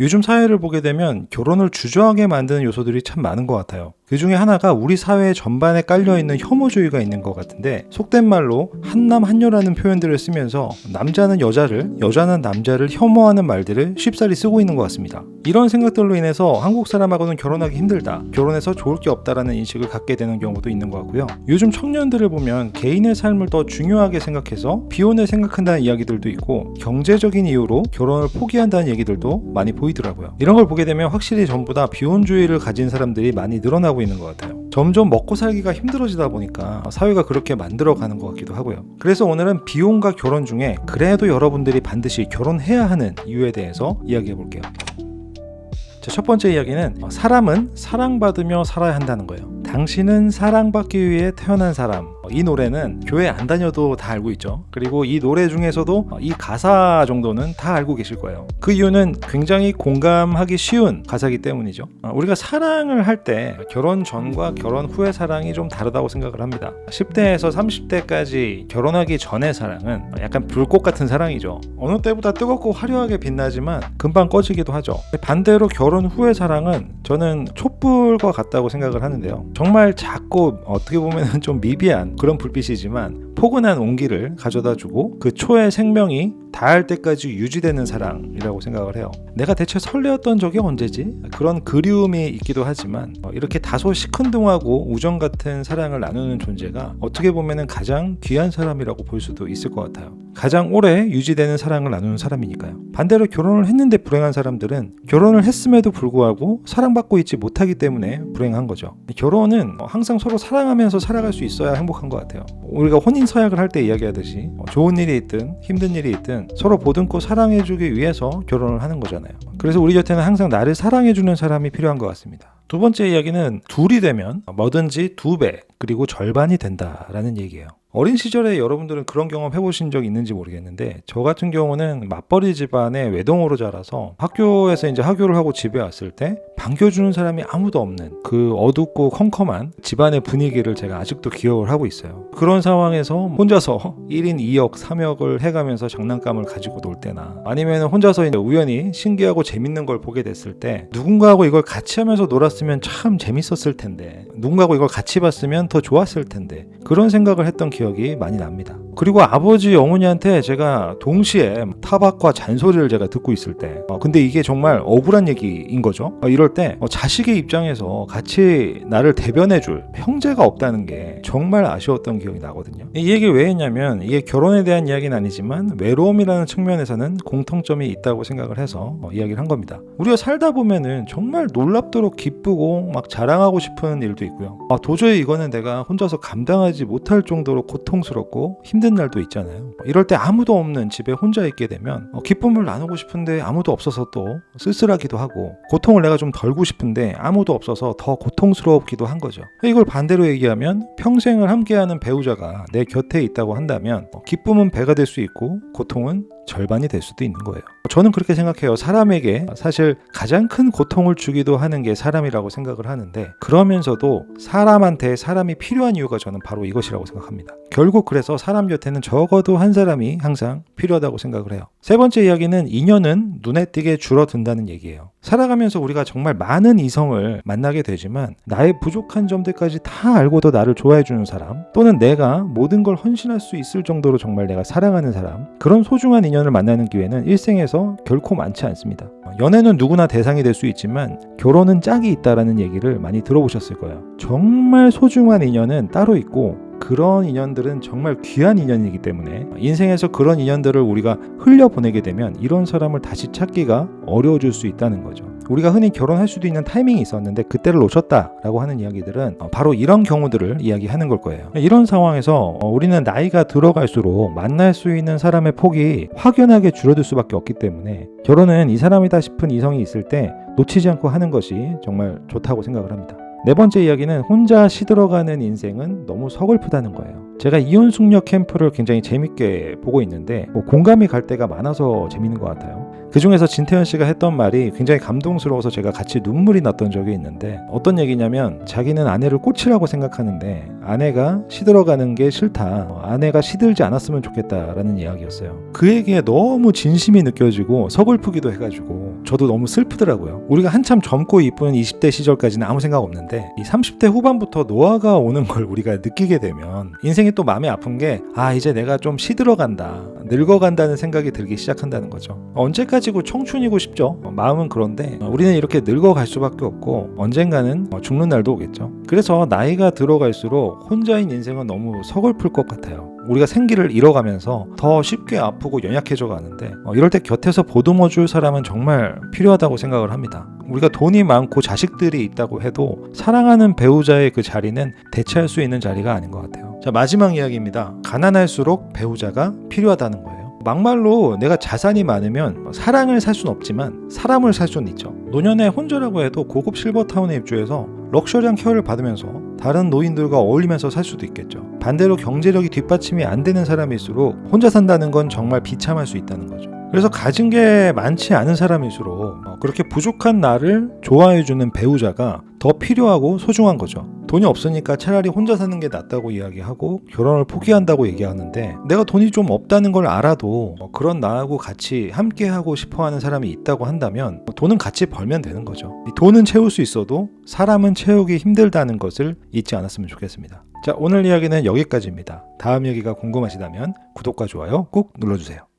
요즘 사회를 보게 되면 결혼을 주저하게 만드는 요소들이 참 많은 것 같아요. 그 중에 하나가 우리 사회 전반에 깔려있는 혐오주의가 있는 것 같은데 속된 말로 한남 한여라는 표현들을 쓰면서 남자는 여자를 여자는 남자를 혐오하는 말들을 쉽사리 쓰고 있는 것 같습니다. 이런 생각들로 인해서 한국 사람하고는 결혼하기 힘들다 결혼해서 좋을 게 없다라는 인식을 갖게 되는 경우도 있는 것 같고요. 요즘 청년들을 보면 개인의 삶을 더 중요하게 생각해서 비혼을 생각한다는 이야기들도 있고 경제적인 이유로 결혼을 포기한다는 얘기들도 많이 보 이더라고요. 이런 걸 보게 되면 확실히 전부 다 비혼주의를 가진 사람들이 많이 늘어나고 있는 것 같아요. 점점 먹고 살기가 힘들어지다 보니까 사회가 그렇게 만들어가는 것 같기도 하고요. 그래서 오늘은 비혼과 결혼 중에 그래도 여러분들이 반드시 결혼해야 하는 이유에 대해서 이야기해 볼게요. 자, 첫 번째 이야기는 어, 사람은 사랑받으며 살아야 한다는 거예요. 당신은 사랑받기 위해 태어난 사람. 어, 이 노래는 교회 안 다녀도 다 알고 있죠. 그리고 이 노래 중에서도 어, 이 가사 정도는 다 알고 계실 거예요. 그 이유는 굉장히 공감하기 쉬운 가사이기 때문이죠. 어, 우리가 사랑을 할 때 결혼 전과 결혼 후의 사랑이 좀 다르다고 생각을 합니다. 10대에서 30대까지 결혼하기 전의 사랑은 약간 불꽃 같은 사랑이죠. 어느 때보다 뜨겁고 화려하게 빛나지만 금방 꺼지기도 하죠. 반대로 결혼 후의 사랑은 저는 촛불과 같다고 생각을 하는데요. 정말 작고 어떻게 보면 좀 미비한 그런 불빛이지만 포근한 온기를 가져다 주고 그 초의 생명이 닿을 때까지 유지되는 사랑이라고 생각을 해요. 내가 대체 설레었던 적이 언제지? 그런 그리움이 있기도 하지만 어, 이렇게 다소 시큰둥하고 우정 같은 사랑을 나누는 존재가 어떻게 보면 가장 귀한 사람이라고 볼 수도 있을 것 같아요. 가장 오래 유지되는 사랑을 나누는 사람이니까요. 반대로 결혼을 했는데 불행한 사람들은 결혼을 했음에도 불구하고 사랑받고 있지 못하기 때문에 불행한 거죠. 결혼은 항상 서로 사랑하면서 살아갈 수 있어야 행복한 것 같아요. 우리가 혼인 서약을 할 때 이야기하듯이 어, 좋은 일이 있든 힘든 일이 있든 서로 보듬고 사랑해주기 위해서 결혼을 하는 거잖아요. 그래서 우리 곁에는 항상 나를 사랑해주는 사람이 필요한 것 같습니다. 두 번째 이야기는 둘이 되면 뭐든지 두 배 그리고 절반이 된다라는 얘기예요. 어린 시절에 여러분들은 그런 경험 해보신 적 있는지 모르겠는데 저 같은 경우는 맞벌이 집안의 외동으로 자라서 학교에서 이제 학교를 하고 집에 왔을 때 반겨주는 사람이 아무도 없는 그 어둡고 컴컴한 집안의 분위기를 제가 아직도 기억을 하고 있어요. 그런 상황에서 혼자서 1인 2역, 3역을 해가면서 장난감을 가지고 놀 때나 아니면 혼자서 우연히 신기하고 재밌는 걸 보게 됐을 때 누군가하고 이걸 같이 하면서 놀았으면 참 재밌었을 텐데 누군가하고 이걸 같이 봤으면 더 좋았을 텐데 그런 생각을 했던 기억이 많이 납니다. 그리고 아버지 어머니한테 제가 동시에 타박과 잔소리를 제가 듣고 있을 때 어, 근데 이게 정말 억울한 얘기인 거죠. 어, 이럴 때 어, 자식의 입장에서 같이 나를 대변해 줄 형제가 없다는 게 정말 아쉬웠던 기억이 나거든요. 이 얘기를 왜 했냐면 이게 결혼에 대한 이야기는 아니지만 외로움이라는 측면에서는 공통점이 있다고 생각을 해서 어, 이야기를 한 겁니다. 우리가 살다 보면은 정말 놀랍도록 기쁘고 막 자랑하고 싶은 일도 있고요. 아, 도저히 이거는 내가 혼자서 감당하지 못할 정도로 고통스럽고 힘든 날도 있잖아요. 이럴 때 아무도 없는 집에 혼자 있게 되면 어, 기쁨을 나누고 싶은데 아무도 없어서 또 쓸쓸하기도 하고 고통을 내가 좀 덜고 싶은데 아무도 없어서 더 고통스럽기도 한 거죠. 이걸 반대로 얘기하면 평생을 함께하는 배우자가 내 곁에 있다고 한다면 어, 기쁨은 배가 될 수 있고 고통은 절반이 될 수도 있는 거예요. 저는 그렇게 생각해요. 사람에게 사실 가장 큰 고통을 주기도 하는 게 사람이라고 생각을 하는데 그러면서도 사람한테 사람이 필요한 이유가 저는 바로 이것이라고 생각합니다. 결국 그래서 사람 곁에는 적어도 한 사람이 항상 필요하다고 생각을 해요. 세 번째 이야기는 인연은 눈에 띄게 줄어든다는 얘기예요. 살아가면서 우리가 정말 많은 이성을 만나게 되지만 나의 부족한 점들까지 다 알고도 나를 좋아해 주는 사람 또는 내가 모든 걸 헌신할 수 있을 정도로 정말 내가 사랑하는 사람 그런 소중한 인연을 만나는 기회는 일생에서 결코 많지 않습니다. 연애는 누구나 대상이 될 수 있지만 결혼은 짝이 있다라는 얘기를 많이 들어보셨을 거예요. 정말 소중한 인연은 따로 있고 그런 인연들은 정말 귀한 인연이기 때문에 인생에서 그런 인연들을 우리가 흘려보내게 되면 이런 사람을 다시 찾기가 어려워질 수 있다는 거죠. 우리가 흔히 결혼할 수도 있는 타이밍이 있었는데 그때를 놓쳤다라고 하는 이야기들은 어, 바로 이런 경우들을 이야기하는 걸 거예요. 이런 상황에서 어, 우리는 나이가 들어갈수록 만날 수 있는 사람의 폭이 확연하게 줄어들 수밖에 없기 때문에 결혼은 이 사람이다 싶은 이성이 있을 때 놓치지 않고 하는 것이 정말 좋다고 생각을 합니다. 네 번째 이야기는 혼자 시들어가는 인생은 너무 서글프다는 거예요. 제가 이혼 숙녀 캠프를 굉장히 재밌게 보고 있는데 뭐 공감이 갈 때가 많아서 재밌는 것 같아요. 그 중에서 진태현 씨가 했던 말이 굉장히 감동스러워서 제가 같이 눈물이 났던 적이 있는데 어떤 얘기냐면 자기는 아내를 꽃이라고 생각하는데 아내가 시들어가는 게 싫다. 어, 아내가 시들지 않았으면 좋겠다라는 이야기였어요. 그 얘기에 너무 진심이 느껴지고 서글프기도 해가지고 저도 너무 슬프더라고요. 우리가 한참 젊고 이쁜 20대 시절까지는 아무 생각 없는데 이 30대 후반부터 노화가 오는 걸 우리가 느끼게 되면 인생이 또 마음이 아픈 게 아 이제 내가 좀 시들어간다 늙어간다는 생각이 들기 시작한다는 거죠 언제까지고 청춘이고 싶죠 어, 마음은 그런데 어, 우리는 이렇게 늙어갈 수밖에 없고 언젠가는 어, 죽는 날도 오겠죠 그래서 나이가 들어갈수록 혼자인 인생은 너무 서글플 것 같아요 우리가 생기를 잃어가면서 더 쉽게 아프고 연약해져 가는데 어, 이럴 때 곁에서 보듬어 줄 사람은 정말 필요하다고 생각을 합니다. 우리가 돈이 많고 자식들이 있다고 해도 사랑하는 배우자의 그 자리는 대체할 수 있는 자리가 아닌 것 같아요. 자 마지막 이야기입니다. 가난할수록 배우자가 필요하다는 거예요. 막말로 내가 자산이 많으면 사랑을 살 수는 없지만 사람을 살 수는 있죠. 노년에 혼자라고 해도 고급 실버타운에 입주해서 럭셔리한 케어를 받으면서 다른 노인들과 어울리면서 살 수도 있겠죠. 반대로 경제력이 뒷받침이 안 되는 사람일수록 혼자 산다는 건 정말 비참할 수 있다는 거죠. 그래서 가진 게 많지 않은 사람일수록 어, 그렇게 부족한 나를 좋아해주는 배우자가 더 필요하고 소중한 거죠. 돈이 없으니까 차라리 혼자 사는 게 낫다고 이야기하고 결혼을 포기한다고 얘기하는데 내가 돈이 좀 없다는 걸 알아도 어, 그런 나하고 같이 함께 하고 싶어 하는 사람이 있다고 한다면 뭐 돈은 같이 벌면 되는 거죠. 이 돈은 채울 수 있어도 사람은 채우기 힘들다는 것을 잊지 않았으면 좋겠습니다. 자, 오늘 이야기는 여기까지입니다. 다음 얘기가 궁금하시다면 구독과 좋아요 꼭 눌러주세요.